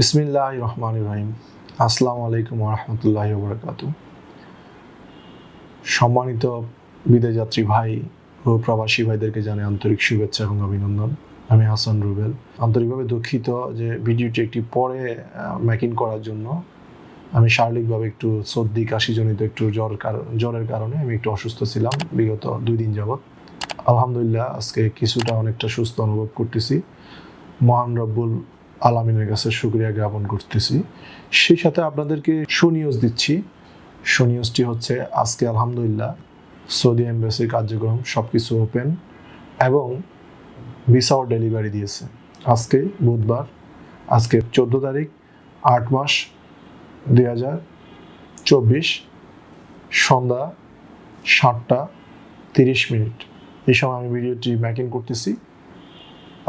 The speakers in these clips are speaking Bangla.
বিসমিল্লাহ রহমান রহিম আসসালামু আলাইকুম রহমতুল্লাহ বরকাত সম্মানিত বিদেশযাত্রী ভাই ও প্রবাসী ভাইদেরকে জানে আন্তরিক শুভেচ্ছা এবং অভিনন্দন। আমি হাসান রুবেল। আন্তরিকভাবে দুঃখিত যে ভিডিওটি একটি পরে মেকিং করার জন্য। আমি শারীরিকভাবে একটু সর্দি, কাশিজনিত একটু জ্বর জ্বরের কারণে আমি একটু অসুস্থ ছিলাম বিগত দুই দিন যাবৎ। আলহামদুলিল্লাহ, আজকে কিছুটা অনেকটা সুস্থ অনুভব করতেছি। মহান রব্বুল আলামিনের কাছে শুক্রিয়া জ্ঞাপন করতেছি। সেই সাথে আপনাদেরকে সুনিউজ দিচ্ছি। সুনিউজটি হচ্ছে, আজকে আলহামদুলিল্লাহ সৌদি এম্বাসির কার্যক্রম সব কিছু ওপেন এবং ভিসাও ডেলিভারি দিয়েছে। আজকে বুধবার, আজকে চোদ্দ তারিখ, আট মাস দুই হাজার চব্বিশ, সন্ধ্যা সাতটা তিরিশ মিনিট। এই সময় আমি ভিডিওটি মেকিং করতেছি।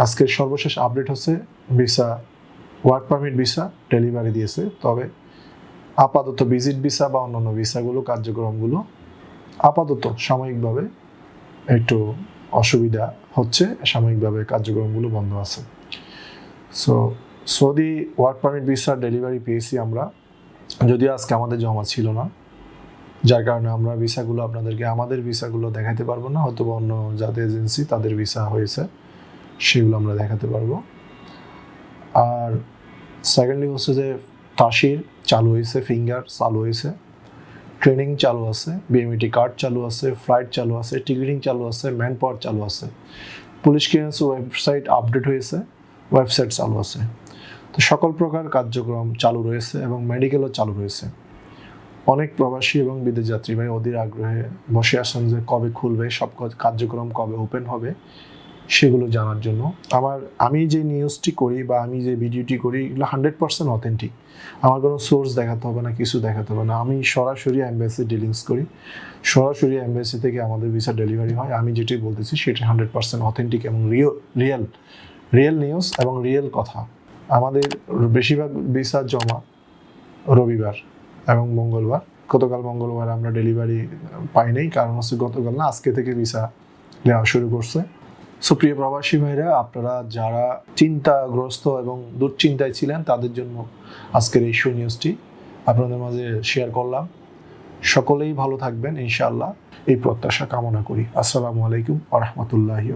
আজকের সর্বশেষ আপডেট হচ্ছে visa, work permit visa delivery দিয়েছে। তবে আপাতত ভিজিট ভিসা বা অন্যান্য ভিসাগুলো, কার্যক্রমগুলো আপাতত সাময়িকভাবে একটু অসুবিধা হচ্ছে, সাময়িকভাবে কার্যক্রমগুলো বন্ধ আছে। So Saudi work permit visa delivery পেয়েছি আমরা। যদিও আজকে আমাদের জমা ছিল না, যার কারণে আমরা ভিসাগুলো আপনাদেরকে, আমাদের ভিসাগুলো দেখাতে পারব না। হয়তো অন্য যাদের এজেন্সি তাদের ভিসা হয়েছে। সেগুলো আমরা দেখাতে পারব। আর সেকেন্ডলি হচ্ছে যে তাসির চালু হয়েছে ফিঙ্গার চালু হয়েছে ট্রেনিং চালু আছে বিএমইটি কার্ড চালু আছে ফ্লাইট চালু আছে টিকিটিং চালু আছে ম্যান পাওয়ার চালু আছে। পুলিশ ক্লিয়ারেন্স ওয়েবসাইট আপডেট হয়েছে ওয়েবসাইট চালু আছে। তো সকল প্রকার কার্যক্রম চালু রয়েছে এবং মেডিকেলও চালু রয়েছে। অনেক প্রবাসী এবং বিদেশ যাত্রী ভাই অধীর আগ্রহে বসে আসেন যে কবে খুলবে, সব কার্যক্রম কবে ওপেন হবে সেগুলো জানার জন্য। আমার, আমি যে নিউজটি করি বা আমি যে ভিডিওটি করি, এগুলো হান্ড্রেড পার্সেন্ট অথেন্টিক আমার কোনো সোর্স দেখাতে হবে না, কিছু দেখাতে হবে না। আমি সরাসরি অ্যাম্বাসি ডিলিংস করি। সরাসরি অ্যাম্বাসি থেকে আমাদের ভিসা ডেলিভারি হয়। আমি যেটি বলতেছি, সেটি হান্ড্রেড পার্সেন্ট অথেন্টিক এবং রিয়েল রিয়েল রিয়েল নিউজ এবং রিয়েল কথা। আমাদের বেশিরভাগ ভিসা জমা রবিবার এবং মঙ্গলবার। গতকাল মঙ্গলবার আমরা ডেলিভারি পাই নাই, কারণ হচ্ছে গতকাল না, আজকে থেকে ভিসা নেওয়া শুরু করছে। সুপ্রিয় প্রবাসী ভাইরা, আপনারা যারা চিন্তাগ্রস্ত এবং দুশ্চিন্তায় ছিলেন, তাদের জন্য আজকের এই নিউজটি আপনাদের মাঝে শেয়ার করলাম। সকলেই ভালো থাকবেন, ইনশাআল্লাহ। এই প্রত্যাশা কামনা করি। আসসালামু আলাইকুম আ রহমতুল্লাহি